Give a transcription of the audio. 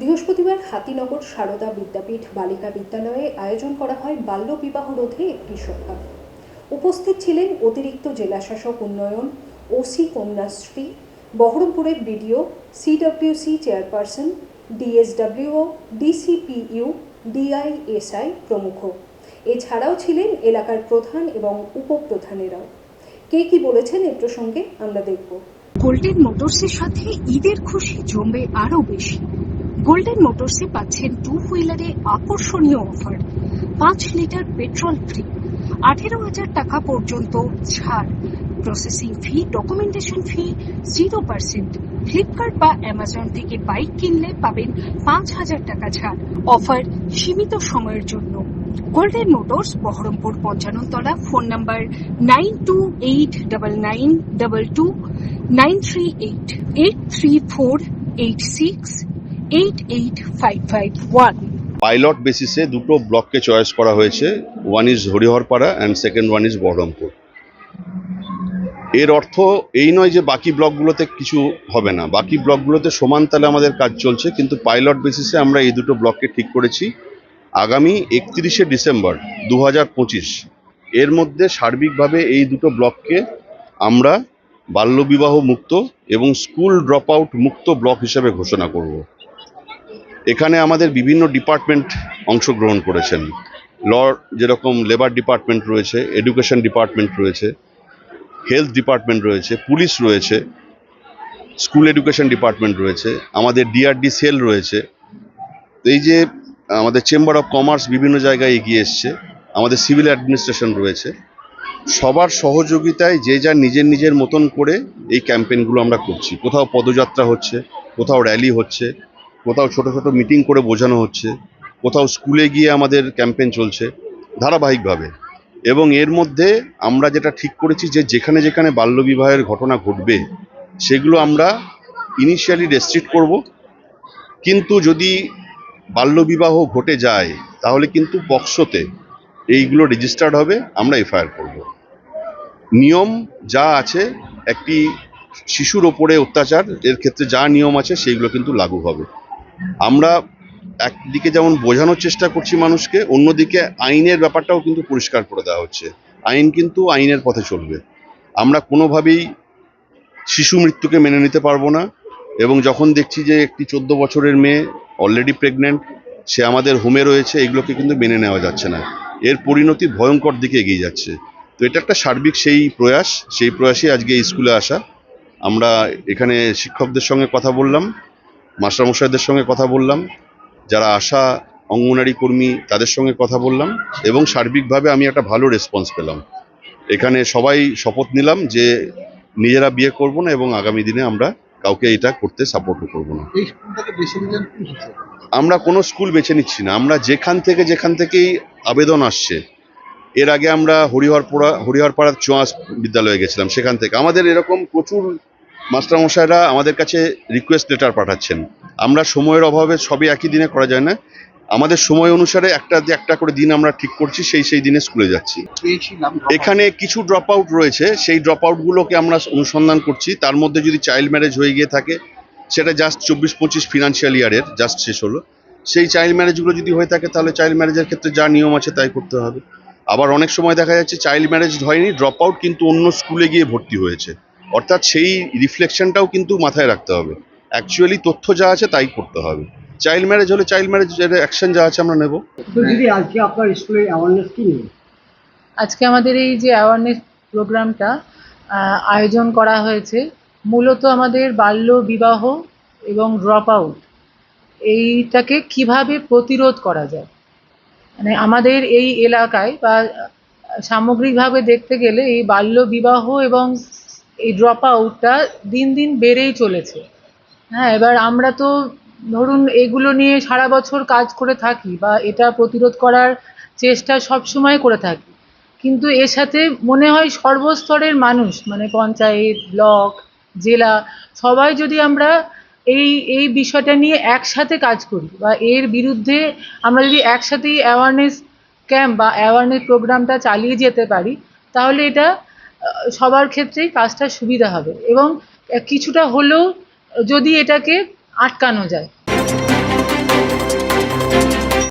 বৃহস্পতিবার হাতিনগর সারদা বিদ্যাপীঠ বালিকা বিদ্যালয়ে আয়োজন করা হয় বাল্যবিবাহ রোধে একটি সভা। উপস্থিত ছিলেন অতিরিক্ত জেলাশাসক উন্নয়ন, ওসি কন্যাশ্রী বহরমপুরের BDO, CWC chairperson, DSWO, DCPU, DISI প্রমুখ। এছাড়াও ছিলেন এলাকার প্রধান এবং উপপ্রধানেরাও। কে কি বলেছেন এ প্রসঙ্গে আমরা দেখব। গোল্ডেন মোটরসের সাথে ঈদের খুশি জমবে আরও বেশি। গোল্ডেন মোটরসে পাচ্ছেন টু হুইলারে আকর্ষণীয় অফার পাঁচ লিটার পেট্রোল ফ্রি আঠেরো হাজার টাকা পর্যন্ত ছাড়। Processing fee documentation fee zero percent Flipkart বা অ্যামাজন থেকে বাইক কিনলে পাবেন পাঁচ হাজার টাকা ছাড়। অফার সীমিত সময়ের জন্য। Golden motors Baharampur Panchanantala phone number nine two eight double nine double two nine three eight eight three four eight six pilot বেসিসে দুটো ব্লককে চয়েস করা হয়েছে one is Hariharpara and second one is Baharampur. এর অর্থ এই নয় যে বাকি ব্লকগুলোতে কিছু হবে না। বাকি ব্লকগুলোতে সমান তালে আমাদের কাজ চলছে, কিন্তু পাইলট বেসিসে আমরা এই দুটো ব্লককে ঠিক করেছি। আগামী একত্রিশে ডিসেম্বর দু হাজার পঁচিশ, এর মধ্যে সার্বিকভাবে এই দুটো ব্লককে আমরা বাল্যবিবাহ মুক্ত এবং স্কুল ড্রপ আউট মুক্ত ব্লক হিসেবে ঘোষণা করব। এখানে আমাদের বিভিন্ন ডিপার্টমেন্ট অংশগ্রহণ করেছেন। ল যেরকম লেবার ডিপার্টমেন্ট রয়েছে এডুকেশন ডিপার্টমেন্ট রয়েছে হেলথ ডিপার্টমেন্ট রয়েছে পুলিশ রয়েছে স্কুল এডুকেশন ডিপার্টমেন্ট রয়েছে, আমাদের ডিআরডি সেল রয়েছে। এই যে আমাদের চেম্বার অফ কমার্স বিভিন্ন জায়গায় এগিয়ে এসছে, আমাদের সিভিল অ্যাডমিনিস্ট্রেশন রয়েছে। সবার সহযোগিতায় যে যার নিজের নিজের মতন করে এই ক্যাম্পেইনগুলো আমরা করছি। কোথাও পদযাত্রা হচ্ছে, কোথাও র্যালি হচ্ছে কোথাও ছোট ছোট মিটিং করে বোঝানো হচ্ছে, কোথাও স্কুলে গিয়ে আমাদের ক্যাম্পেইন চলছে, ধারাবাহিকভাবে। এবং এর মধ্যে আমরা যেটা ঠিক করেছি যে যেখানে যেখানে বাল্যবিবাহের ঘটনা ঘটবে, সেগুলো আমরা ইনিশিয়ালি রেস্ট্রিক্ট করব। কিন্তু যদি বাল্যবিবাহ ঘটে যায়, তাহলে কিন্তু পক্সোতে এইগুলো রেজিস্টার্ড হবে, আমরা এফআইআর করব। নিয়ম যা আছে, একটি শিশুর ওপরে অত্যাচার, এর ক্ষেত্রে যা নিয়ম আছে, সেইগুলো কিন্তু লাগু হবে। আমরা একদিকে যেমন বোঝানোর চেষ্টা করছি মানুষকে, অন্যদিকে আইনের ব্যাপারটাও কিন্তু পরিষ্কার করে দেওয়া হচ্ছে। আইন কিন্তু আইনের পথে চলবে। আমরা কোনোভাবেই শিশু মৃত্যুকে মেনে নিতে পারব না এবং যখন দেখছি যে একটি চোদ্দ বছরের মেয়ে অলরেডি প্রেগনেন্ট সে আমাদের হোমে রয়েছে, এগুলোকে কিন্তু মেনে নেওয়া যাচ্ছে না। এর পরিণতি ভয়ঙ্কর দিকে এগিয়ে যাচ্ছে। তো এটা একটা সার্বিক সেই প্রয়াস, সেই প্রয়াসে আজকে স্কুলে আসা। আমরা এখানে শিক্ষকদের সঙ্গে কথা বললাম। মাস্টারমশাইদের সঙ্গে কথা বললাম যারা আশা অঙ্গনারী কর্মী তাদের সঙ্গে কথা বললাম এবং সার্বিকভাবে আমি একটা ভালো রেসপন্স পেলাম। এখানে সবাই শপথ নিলাম যে নিজেরা বিয়ে করব না এবং আগামী দিনে আমরা কাউকে এটা করতে সাপোর্টও করব না। আমরা কোনো স্কুল বেছে নিচ্ছি না আমরা যেখান থেকে যেখান থেকেই আবেদন আসছে এর আগে আমরা হরিহরপাড়া হরিহরপাড়ার চোঁয়াশ বিদ্যালয়ে গেছিলাম সেখান থেকে। আমাদের এরকম প্রচুর মাস্টারমশাইরা আমাদের কাছে রিকোয়েস্ট লেটার পাঠাচ্ছেন। আমরা সময়ের অভাবে সবই একই দিনে করা যায় না। আমাদের সময় অনুসারে একটা যে একটা করে দিন আমরা ঠিক করছি, সেই সেই দিনে স্কুলে যাচ্ছি। এখানে কিছু ড্রপ আউট রয়েছে। সেই ড্রপ আউটগুলোকে আমরা অনুসন্ধান করছি। তার মধ্যে যদি চাইল্ড ম্যারেজ হয়ে গিয়ে থাকে, সেটা জাস্ট চব্বিশ পঁচিশ ফিনান্সিয়াল ইয়ারের জাস্ট শেষ হলো। সেই চাইল্ড ম্যারেজগুলো যদি হয়ে থাকে, তাহলে চাইল্ড ম্যারেজের ক্ষেত্রে যা নিয়ম আছে তাই করতে হবে। আবার অনেক সময় দেখা যাচ্ছে চাইল্ড ম্যারেজ হয়নি ড্রপ আউট কিন্তু অন্য স্কুলে গিয়ে ভর্তি হয়েছে। অর্থাৎ সেই রিফ্লেকশনটাও কিন্তু মাথায় রাখতে হবে। অ্যাকচুয়ালি তথ্য যা আছে তাই করতে হবে। চাইল্ড ম্যারেজ হলে চাইল্ড ম্যারেজের অ্যাকশন যা আছে আমরা নেব। তো দিদি আজকে আপনার স্কুলে অ্যাওয়ারনেস কি নিয়ে? আজকে আমাদের এই যে অ্যাওয়ারনেস প্রোগ্রামটা আয়োজন করা হয়েছে মূলত আমাদের বাল্য বিবাহ এবং ড্রপ আউট এইটাকে কীভাবে প্রতিরোধ করা যায়? মানে আমাদের এই এলাকায় বা সামগ্রিকভাবে দেখতে গেলে এই বাল্য বিবাহ এবং এই ড্রপ আউটটা দিন দিন বেড়েই চলেছে। হ্যাঁ এবার আমরা তো ধরুন এগুলো নিয়ে সারা বছর কাজ করে থাকি বা এটা প্রতিরোধ করার চেষ্টা সব সময় করে থাকি। কিন্তু এর সাথে মনে হয় সর্বস্তরের মানুষ মানে পঞ্চায়েত, ব্লক, জেলা, সবাই যদি আমরা এই এই বিষয়টা নিয়ে একসাথে কাজ করি বা এর বিরুদ্ধে আমরা যদি একসাথেই অ্যাওয়ারনেস ক্যাম্প বা অ্যাওয়ারনেস প্রোগ্রামটা চালিয়ে যেতে পারি, তাহলে এটা সবার ক্ষেত্রেই কাজটা সুবিধা হবে এবং কিছুটা হলেও যদি এটাকে আটকানো যায়।